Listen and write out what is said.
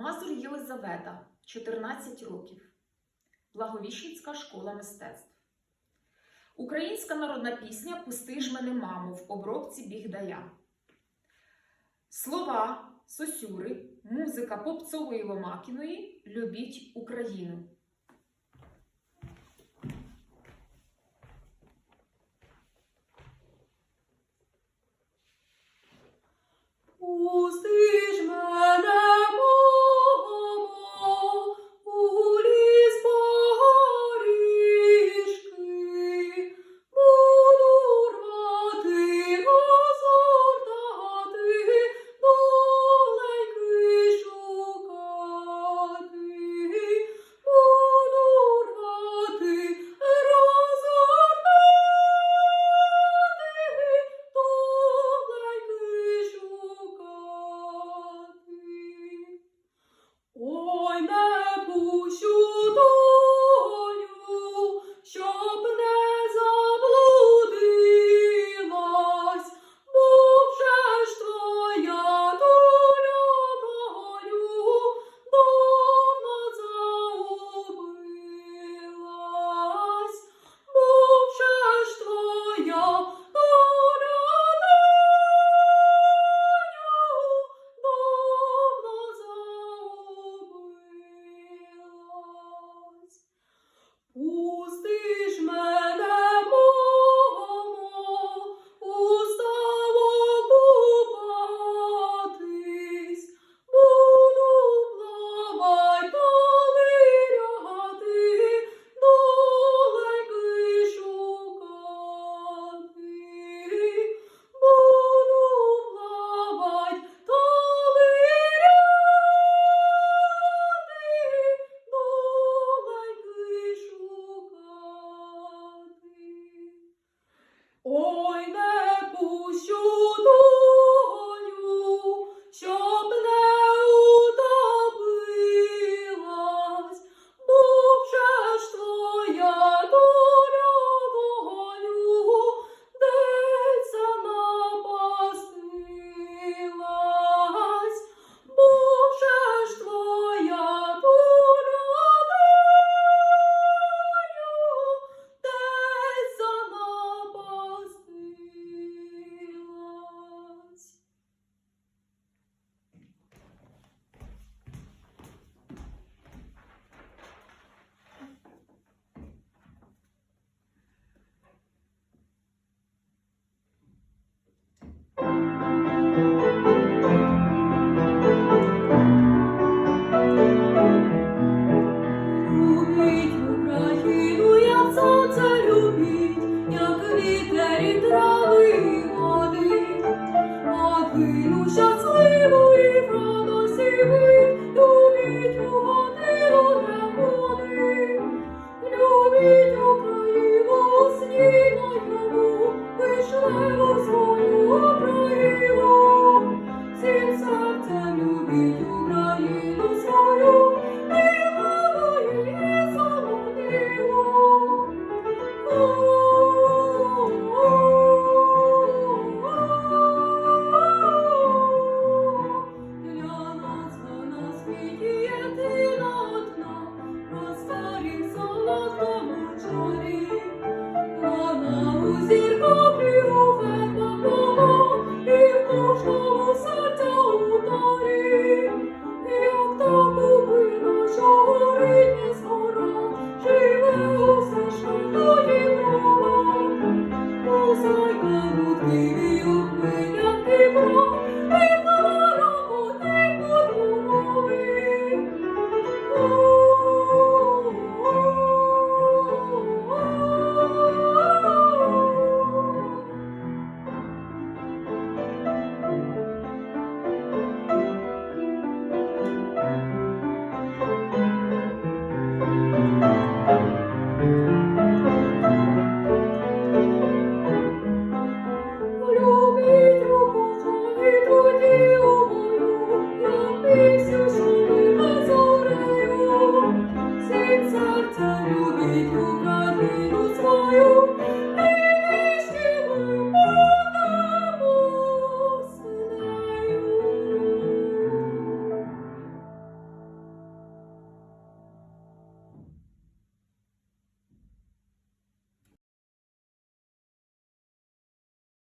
Мазур Єлизавета 14 років. Благовіщенська школа мистецтв. Українська народна пісня Пусти ж мене, маму в обробці Бігдая. Слова сосюри, музика попцової Ломакіної Любіть Україну. Любить Україну, як сонце і трави і води, щасливу і у зірку привела.